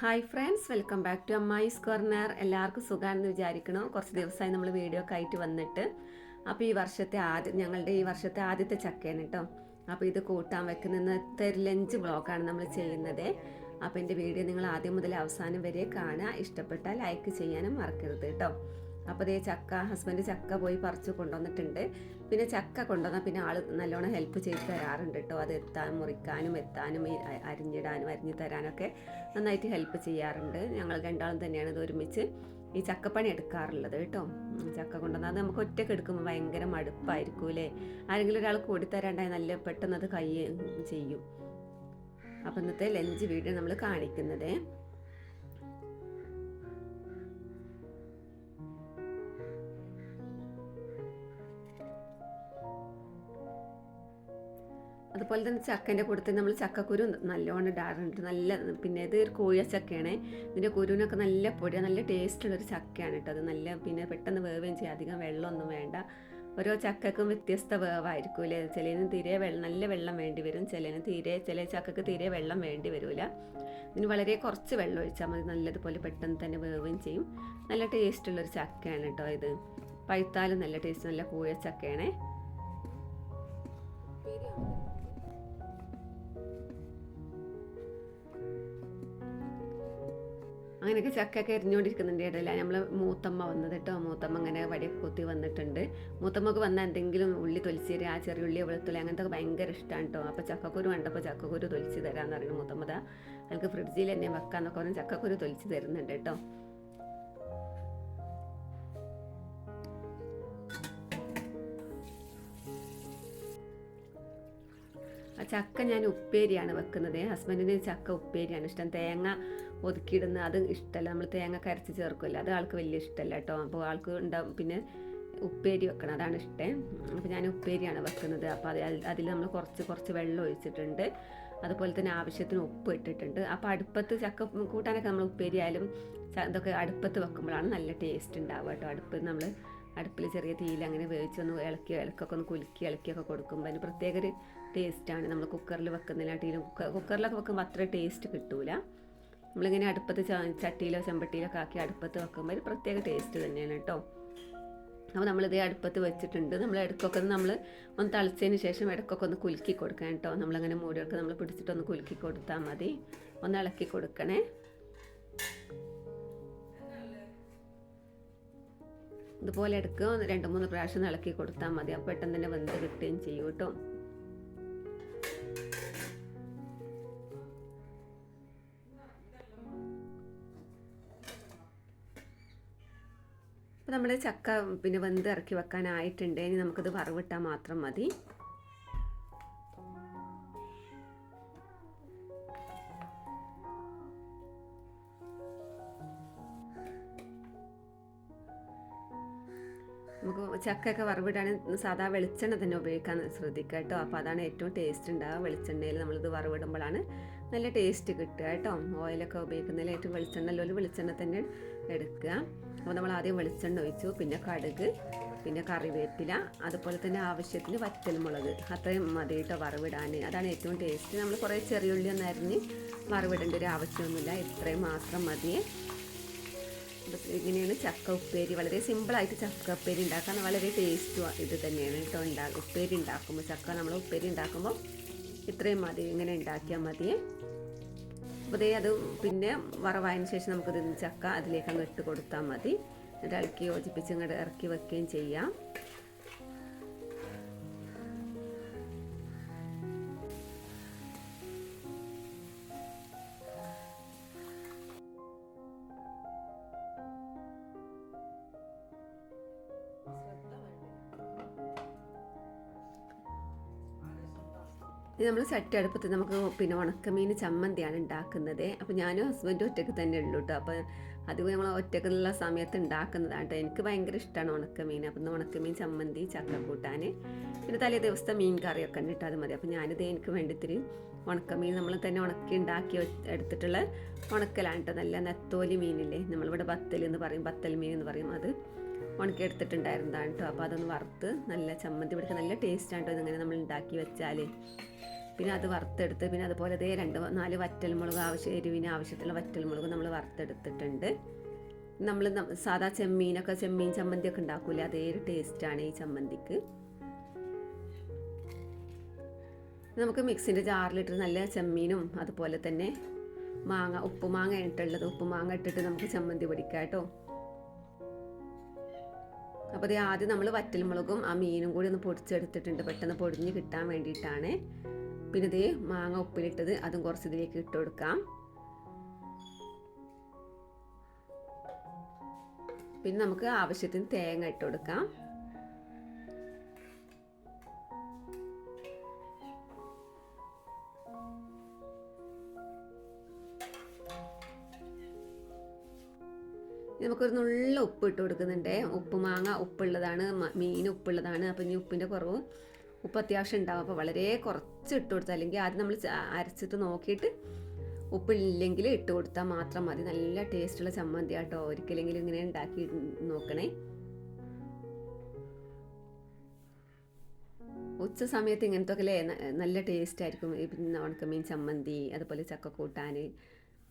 Hi friends welcome back to അമ്മായിസ് corner എല്ലാവർക്കും സുഖമാണെന്ന് വിചാരിക്കണം? കുറച്ച് ദിവസമായി നമ്മൾ വീഡിയോ ഒക്കെ ആയിട്ട് വന്നിട്ട്. അപ്പോൾ ഈ വർഷത്തെ ആദ്യം ഞങ്ങളുടെ ഈ വർഷത്തെ ആദ്യത്തെ ചക്കയാണ് കേട്ടോ അപ്പോൾ ഇത് കൂട്ടാൻ വെക്കുന്ന ലഞ്ച് ബ്ലോക്കാണ് നമ്മൾ ചെയ്യുന്നത്. അപ്പോൾ എന്റെ വീഡിയോ നിങ്ങൾ ആദ്യം മുതൽ അവസാനം വരെ കാണുക. ഇഷ്ടപ്പെട്ടാൽ ലൈക്ക് ചെയ്യാനും മറക്കരുത് കേട്ടോ അപ്പോൾ അതേ ചക്ക ഹസ്ബൻഡ് ചക്ക പോയി പറിച്ച് കൊണ്ടുവന്നിട്ടുണ്ട്. പിന്നെ ചക്ക കൊണ്ടുവന്നാൽ പിന്നെ ആൾ നല്ലോണം ഹെൽപ്പ് ചെയ്ത് തരാറുണ്ട് കേട്ടോ. അത് എത്താൻ മുറിക്കാനും എത്താനും അരിഞ്ഞിടാനും അരിഞ്ഞു തരാനൊക്കെ നന്നായിട്ട് ഹെൽപ്പ് ചെയ്യാറുണ്ട്. ഞങ്ങൾ രണ്ടാളും തന്നെയാണ് ഇത് ഒരുമിച്ച് ഈ ചക്കപ്പണി എടുക്കാറുള്ളത് കേട്ടോ. ചക്ക കൊണ്ടുവന്നാൽ നമുക്ക് ഒറ്റയ്ക്ക് എടുക്കുമ്പോൾ ഭയങ്കര മടുപ്പായിരിക്കൂലേ ആരെങ്കിലും ഒരാൾ കൂടി തരാണ്ടായി നല്ല പെട്ടെന്ന് അത് കൈ ചെയ്യും. അപ്പം ഇന്നത്തെ ലഞ്ച് വീഡിയോ നമ്മൾ കാണിക്കുന്നത് അതുപോലെ തന്നെ ചക്കന്റെ കൂട്ടത്തിൽ നമ്മൾ ചക്കക്കുരു നല്ലോണം ഇടാറുണ്ട്. നല്ല പിന്നെ ഇത് ഒരു കോഴിച്ചക്കയാണ് ഇതിന്റെ കുരുവിനൊക്കെ നല്ല പൊടി നല്ല ടേസ്റ്റുള്ളൊരു ചക്കയാണ് കേട്ടോ അത്. നല്ല പിന്നെ പെട്ടെന്ന് വേവുകയും ചെയ്യും. അധികം വെള്ളമൊന്നും വേണ്ട. ഓരോ ചക്കക്കും വ്യത്യസ്ത വേവായിരിക്കും അല്ലേ ചിലതിന് തീരെ വെള്ളം നല്ല വെള്ളം വേണ്ടി വരും. ചിലതിന് തീരെ ചില ചക്കക്ക് തീരെ വെള്ളം വേണ്ടി വരില്ല ഇതിന് വളരെ കുറച്ച് വെള്ളം ഒഴിച്ചാൽ മതി. നല്ലതുപോലെ പെട്ടെന്ന് തന്നെ വേവുകയും ചെയ്യും. നല്ല ടേസ്റ്റുള്ളൊരു ചക്കയാണ് കേട്ടോ ഇത്. പഴുത്താലും നല്ല ടേസ്റ്റ് നല്ല കൂഴ കൂഴച്ചക്കയാണേ അങ്ങനെയൊക്കെ ചക്കയൊക്കെ എരിഞ്ഞുകൊണ്ടിരിക്കുന്നുണ്ട് ഇടയില്ല നമ്മൾ മൂത്തമ്മ വന്നത് കേട്ടോ. മൂത്തമ്മ അങ്ങനെ വടി കൊത്തി വന്നിട്ടുണ്ട്. മൂത്തമ്മക്ക് വന്ന എന്തെങ്കിലും ഉള്ളി തൊലിച്ചേരി ആ ചെറിയ ഉള്ളി വെളുത്തുള്ളി അങ്ങനത്തെ ഭയങ്കര ഇഷ്ടമാണ് കേട്ടോ. അപ്പോൾ ചക്കക്കുരു കണ്ടപ്പോൾ ചക്കക്കുരു തൊലിച്ച് തരാമെന്ന് പറയുന്നത് മൂത്തമ്മത എനിക്ക് ഫ്രിഡ്ജിൽ തന്നെ വെക്കാന്നൊക്കെ പറഞ്ഞ് ചക്കക്കുരു തൊലിച്ച് തരുന്നുണ്ട് കേട്ടോ. ആ ചക്ക ഞാൻ ഉപ്പേരിയാണ് വെക്കുന്നത്. ഹസ്ബൻഡിന് ചക്ക ഉപ്പേരിയാണ് ഇഷ്ടം. തേങ്ങ ഒതുക്കിയിടുന്ന അത് ഇഷ്ടമല്ല നമ്മൾ തേങ്ങ കരച്ച് ചേർക്കില്ല അത് ആൾക്ക് വലിയ ഇഷ്ടമല്ല കേട്ടോ. അപ്പോൾ ആൾക്ക് ഉണ്ടാവും പിന്നെ ഉപ്പേരി വെക്കണം. അതാണ് ഇഷ്ടം. അപ്പോൾ ഞാൻ ഉപ്പേരിയാണ് വെക്കുന്നത്. അപ്പോൾ അത് അതിൽ നമ്മൾ കുറച്ച് കുറച്ച് വെള്ളം ഒഴിച്ചിട്ടുണ്ട്. അതുപോലെ തന്നെ ആവശ്യത്തിന് ഉപ്പ് ഇട്ടിട്ടുണ്ട്. അപ്പോൾ അടുപ്പത്ത് ചക്ക കൂട്ടാനൊക്കെ നമ്മൾ ഉപ്പേരി ആയാലും ഇതൊക്കെ അടുപ്പത്ത് വെക്കുമ്പോഴാണ് നല്ല ടേസ്റ്റ് ഉണ്ടാവുക കേട്ടോ. അടുപ്പ് നമ്മൾ അടുപ്പിൽ ചെറിയ തീയിൽ അങ്ങനെ വേവിച്ചൊന്ന് ഇളക്കി ഇളക്കൊക്കെ ഒന്ന് കുലുക്കി ഇളക്കിയൊക്കെ കൊടുക്കുമ്പോൾ അതിന് പ്രത്യേക ഒരു ടേസ്റ്റാണ് നമ്മൾ കുക്കറിൽ വെക്കുന്നതിനാട്ടിലും. കുക്കർ കുക്കറിലൊക്കെ വെക്കുമ്പോൾ അത്ര ടേസ്റ്റ് കിട്ടൂല. നമ്മളിങ്ങനെ അടുപ്പത്ത് ചട്ടിയിലോ ചെമ്പട്ടിയിലൊക്കെ ആക്കി അടുപ്പത്ത് വെക്കുമ്പോൾ ഒരു പ്രത്യേക ടേസ്റ്റ് തന്നെയാണ് കേട്ടോ അപ്പോൾ നമ്മളിത് അടുപ്പത്ത് വെച്ചിട്ടുണ്ട്. നമ്മൾ ഇടയ്ക്കൊക്കെ നമ്മൾ ഒന്ന് തളിച്ചതിന് ശേഷം ഇടയ്ക്കൊക്കെ ഒന്ന് കുലുക്കി കൊടുക്കണം കേട്ടോ നമ്മളങ്ങനെ മൂടിയൊക്കെ നമ്മൾ പിടിച്ചിട്ട് ഒന്ന് കുലുക്കി കൊടുത്താൽ മതി. ഒന്ന് ഇളക്കി കൊടുക്കണേ. ഇതുപോലെ എടുക്കുക. രണ്ട് മൂന്ന് പ്രാവശ്യം ഇളക്കി കൊടുത്താൽ മതി. അപ്പോൾ പെട്ടെന്ന് തന്നെ വെന്ത് കിട്ടുകയും ചെയ്യും കേട്ടോ നമ്മുടെ ചക്ക പിന്നെ വെന്ത് ഇറക്കി വെക്കാനായിട്ടുണ്ട്. ഇനി നമുക്കത് വറവിട്ടാൽ മാത്രം മതി. നമുക്ക് ചക്കയൊക്കെ വറവിടാൻ സാധാ വെളിച്ചെണ്ണ തന്നെ ഉപയോഗിക്കാൻ ശ്രദ്ധിക്കുക കേട്ടോ. അപ്പോൾ അതാണ് ഏറ്റവും ടേസ്റ്റ് ഉണ്ടാവുക വെളിച്ചെണ്ണയിൽ നമ്മളിത് വറവിടുമ്പോഴാണ് നല്ല ടേസ്റ്റ് കിട്ടുക കേട്ടോ. ഓയിലൊക്കെ ഉപയോഗിക്കുന്നതിൽ ഏറ്റവും വെളിച്ചെണ്ണ അല്ലെങ്കിൽ വെളിച്ചെണ്ണ തന്നെ എടുക്കുക. അപ്പോൾ നമ്മൾ ആദ്യം വെളിച്ചെണ്ണ ഒഴിച്ചു പിന്നെ കടുക് പിന്നെ കറിവേപ്പില അതുപോലെ തന്നെ ആവശ്യത്തിന് വറ്റൽമുളക്. അത്രയും മതി കേട്ടോ വറവിടാൻ. അതാണ് ഏറ്റവും ടേസ്റ്റ് നമ്മൾ കുറേ ചെറിയുള്ളി ഒന്ന് അരിഞ്ഞ് വറവിടേണ്ട ഒരു ആവശ്യമൊന്നുമില്ല. ഇത്രയും മാത്രം മതിയേ ഇങ്ങനെയാണ് ചക്ക ഉപ്പേരി. വളരെ സിമ്പിളായിട്ട് ചക്ക ഉപ്പേരി ഉണ്ടാക്കാൻ വളരെ ടേസ്റ്റും ഇത് തന്നെയാണ് കേട്ടോ ഉണ്ടാ ഉപ്പേരി ഉണ്ടാക്കുമ്പോൾ ചക്ക നമ്മൾ ഉപ്പേരി ഉണ്ടാക്കുമ്പോൾ ഇത്രയും മതി. ഇങ്ങനെ ഉണ്ടാക്കിയാൽ മതി. അപ്പോൾ അത് പിന്നെ വറവായതിന് ശേഷം നമുക്കിത് ചക്ക അതിലേക്ക് അങ്ങ് ഇട്ട് കൊടുത്താൽ മതി. എന്നിട്ട് ഇളക്കി യോജിപ്പിച്ച് ഇങ്ങോട്ട് ഇറക്കി വെക്കുകയും ചെയ്യാം. ഇത് നമ്മൾ ചട്ടടുപ്പത്ത് നമുക്ക് പിന്നെ ഉണക്കമീൻ ചമ്മന്തിയാണ് ഉണ്ടാക്കുന്നത് അപ്പോൾ ഞാനും ഹസ്ബൻഡും ഒറ്റയ്ക്ക് തന്നെ ഉള്ളൂ കേട്ടോ അപ്പോൾ അതുപോലെ നമ്മൾ ഒറ്റക്കുള്ള സമയത്ത് ഉണ്ടാക്കുന്നതാണ് കേട്ടോ എനിക്ക് ഭയങ്കര ഇഷ്ടമാണ് ഉണക്കമീൻ. അപ്പം ഉണക്കമീൻ ചമ്മന്തി ചക്ക കൂട്ടാൻ പിന്നെ തലേ ദിവസത്തെ മീൻ കറിയൊക്കെ ഉണ്ട് അത് മതി. അപ്പോൾ ഞാനിത് എനിക്ക് വേണ്ടി ഇത്തിരി ഉണക്കമീൻ നമ്മൾ തന്നെ ഉണക്കി ഉണ്ടാക്കി എടുത്തിട്ടുള്ള ഉണക്കലാണ് കേട്ടോ നല്ല നെത്തോലി മീനില്ലേ? നമ്മളിവിടെ ബത്തൽ എന്ന് പറയും. ബത്തൽ മീൻ എന്ന് പറയും അത്. ഉണക്കി എടുത്തിട്ടുണ്ടായിരുന്നതാണ് കേട്ടോ അപ്പോൾ അതൊന്ന് വറുത്ത് നല്ല ചമ്മന്തി പിടിക്കാൻ നല്ല ടേസ്റ്റാണ് കേട്ടോ ഇതിങ്ങനെ നമ്മൾ ഉണ്ടാക്കി വെച്ചാൽ പിന്നെ അത് വറുത്തെടുത്ത് പിന്നെ അതുപോലെ ദേ രണ്ട് നാല് വറ്റൽമുളക് ആവശ്യം എരിവിന് ആവശ്യത്തിലുള്ള വറ്റൽമുളക് നമ്മൾ വറുത്തെടുത്തിട്ടുണ്ട്. നമ്മൾ സാധാ ചെമ്മീനൊക്കെ ചെമ്മീൻ ചമ്മന്തിയൊക്കെ ഉണ്ടാക്കൂലേ? അതേ ഒരു ടേസ്റ്റാണ് ഈ ചമ്മന്തിക്ക്. നമുക്ക് മിക്സിന്റെ ജാറിലിട്ട് നല്ല ചെമ്മീനും അതുപോലെ തന്നെ മാങ്ങ ഉപ്പുമാങ്ങ ഇട്ടുള്ളത് ഉപ്പുമാങ്ങ ഇട്ടിട്ട് നമുക്ക് ചമ്മന്തി പൊടിക്കാം കേട്ടോ അപ്പോൾ ഇത് ആദ്യം നമ്മൾ വറ്റൽമുളകും ആ മീനും കൂടി ഒന്ന് പൊടിച്ചെടുത്തിട്ടുണ്ട്. പെട്ടെന്ന് പൊടിഞ്ഞ് കിട്ടാൻ വേണ്ടിയിട്ടാണ്. പിന്നെ ഇത് മാങ്ങ ഉപ്പിലിട്ടത് അതും കുറച്ച് ഇതിലേക്ക് ഇട്ട് കൊടുക്കാം. പിന്നെ നമുക്ക് ആവശ്യത്തിന് തേങ്ങ ഇട്ട് കൊടുക്കാം. നമുക്കൊരു നുള്ള ഉപ്പ് ഇട്ട് കൊടുക്കുന്നുണ്ട്. ഉപ്പ് മാങ്ങ ഉപ്പുള്ളതാണ് മീൻ ഉപ്പുള്ളതാണ്. അപ്പം ഇനി ഉപ്പിന്റെ കുറവും ഉപ്പ് അത്യാവശ്യം ഉണ്ടാവും. അപ്പോൾ വളരെ കുറച്ച് ഇട്ട് കൊടുത്താൽ അല്ലെങ്കിൽ ആദ്യം നമ്മൾ അരച്ചിട്ട് നോക്കിയിട്ട് ഉപ്പില്ലെങ്കിൽ ഇട്ട് കൊടുത്താൽ മാത്രം മതി. നല്ല ടേസ്റ്റുള്ള ചമ്മന്തി ആട്ടോ. ഒരിക്കലെങ്കിലും ഇങ്ങനെ ഉണ്ടാക്കി നോക്കണേ. ഉച്ച സമയത്ത് ഇങ്ങനത്തെ ഒക്കെ നല്ല ടേസ്റ്റ് ആയിരിക്കും. ഉണക്കമീൻ ചമ്മന്തി അതുപോലെ ചക്ക ചക്കക്കൂട്ടാൻ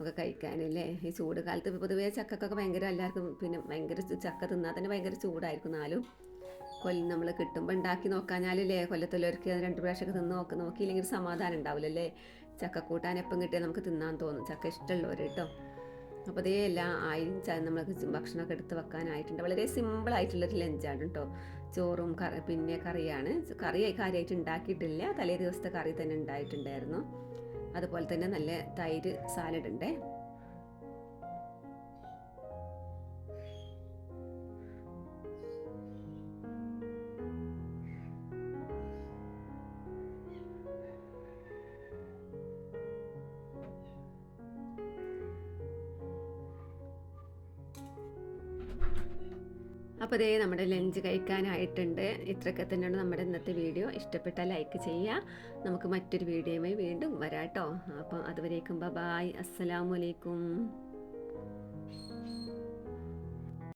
ഒക്കെ കഴിക്കാനല്ലേ? ഈ ചൂട് കാലത്ത് പൊതുവേ ചക്കക്കൊക്കെ ഭയങ്കര എല്ലാവർക്കും പിന്നെ ഭയങ്കര ചക്ക തിന്നാൽ തന്നെ ഭയങ്കര ചൂടായിരിക്കും എന്നാലും. കൊല്ലം നമ്മൾ കിട്ടുമ്പോൾ ഉണ്ടാക്കി നോക്കാഞ്ഞാലല്ലേ കൊല്ലത്തുള്ളവർക്ക് രണ്ട് പ്രാവശ്യമൊക്കെ തിന്ന് നോക്ക് നോക്കിയില്ലെങ്കിൽ സമാധാനം ഉണ്ടാവില്ലല്ലേ? ചക്ക കൂട്ടാൻ എപ്പം കിട്ടിയാൽ നമുക്ക് തിന്നാൻ തോന്നും. ചക്ക ഇഷ്ടമുള്ളവർ കേട്ടോ അപ്പോൾ അതേ എല്ലാം ആയി നമ്മൾക്ക് ഭക്ഷണമൊക്കെ എടുത്ത് വെക്കാനായിട്ടുണ്ട്. വളരെ സിമ്പിളായിട്ടുള്ളൊരു ലഞ്ചാണ് കേട്ടോ ചോറും കറി പിന്നെ കറിയാണ്. കറി കാര്യമായിട്ട് ഉണ്ടാക്കിയിട്ടില്ല തലേ ദിവസത്തെ കറി തന്നെ ഉണ്ടായിട്ടുണ്ടായിരുന്നു അതുപോലെ തന്നെ നല്ല തൈര് സാലഡ് ഉണ്ട് അപ്പോൾ ഇതേ നമ്മുടെ ലഞ്ച് കഴിക്കാനായിട്ടുണ്ട്. ഇത്രയൊക്കെ തന്നെയാണ് നമ്മുടെ ഇന്നത്തെ വീഡിയോ. ഇഷ്ടപ്പെട്ടാൽ ലൈക്ക് ചെയ്യുക നമുക്ക് മറ്റൊരു വീഡിയോയുമായി വീണ്ടും വരാട്ടോ. കേട്ടോ അപ്പം അതുവരേക്കും ബ ബായ് അസ്സലാമലൈക്കും